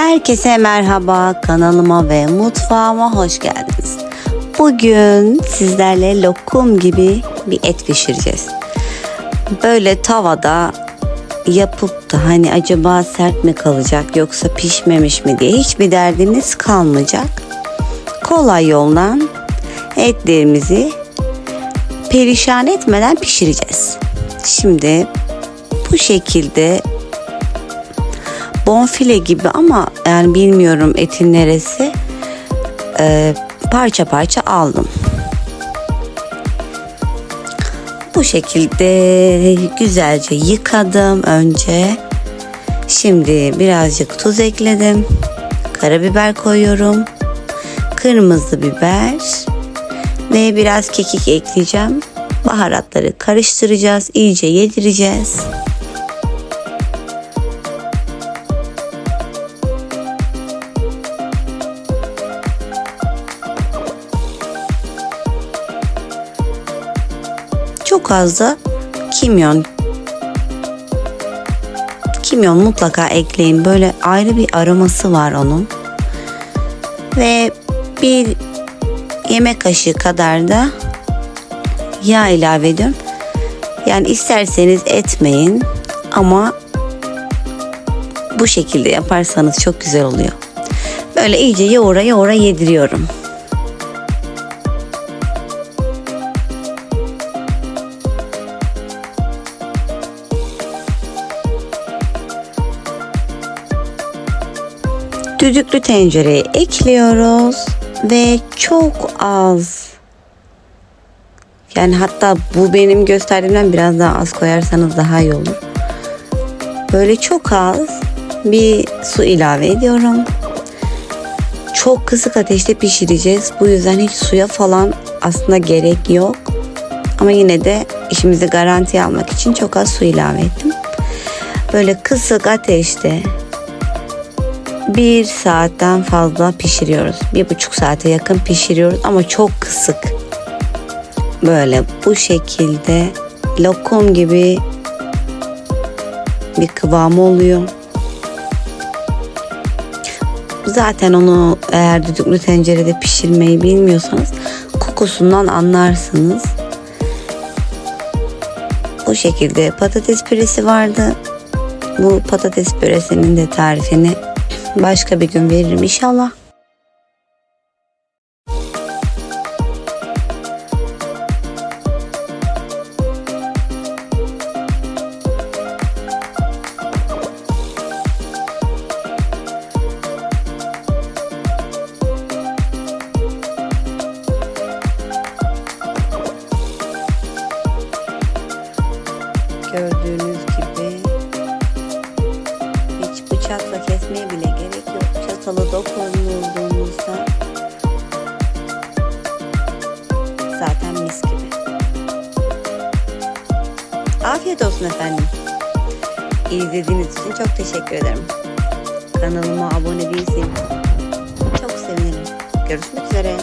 Herkese merhaba kanalıma ve mutfağıma hoş geldiniz. Bugün sizlerle lokum gibi bir et pişireceğiz. Böyle tavada yapıp da hani acaba sert mi kalacak yoksa pişmemiş mi diye hiçbir derdiniz kalmayacak. Kolay yoldan etlerimizi perişan etmeden pişireceğiz. Şimdi bu şekilde bonfile gibi ama yani bilmiyorum etin neresi Ee, parça parça aldım. Bu şekilde güzelce yıkadım önce. Şimdi birazcık tuz ekledim. Karabiber koyuyorum. Kırmızı biber ve biraz kekik ekleyeceğim. Baharatları karıştıracağız, iyice yedireceğiz. Çok az da kimyon. Kimyon mutlaka ekleyin. Böyle ayrı bir aroması var onun. Ve bir yemek kaşığı kadar da yağ ilave ediyorum. Yani isterseniz etmeyin ama bu şekilde yaparsanız çok güzel oluyor. Böyle iyice yoğura yoğura yediriyorum. Düdüklü tencereye ekliyoruz ve çok az yani hatta bu benim gösterdiğimden biraz daha az koyarsanız daha iyi olur. Böyle çok az bir su ilave ediyorum. Çok kısık ateşte pişireceğiz. Bu yüzden hiç suya falan aslında gerek yok. Ama yine de işimizi garantiye almak için çok az su ilave ettim. Böyle kısık ateşte bir saatten fazla pişiriyoruz. Bir buçuk saate yakın pişiriyoruz ama çok kısık. Böyle bu şekilde lokum gibi bir kıvamı oluyor. Zaten onu eğer düdüklü tencerede pişirmeyi bilmiyorsanız kokusundan anlarsınız. Bu şekilde patates püresi vardı. Bu patates püresinin de tarifini başka bir gün veririm inşallah. Gördüğünüz bıçakla kesmeye bile gerek yok. Çatalı dokunulduğumuzda zaten mis gibi. Afiyet olsun efendim. İzlediğiniz için çok teşekkür ederim. Kanalıma abone değilseniz çok sevinirim. Görüşmek üzere.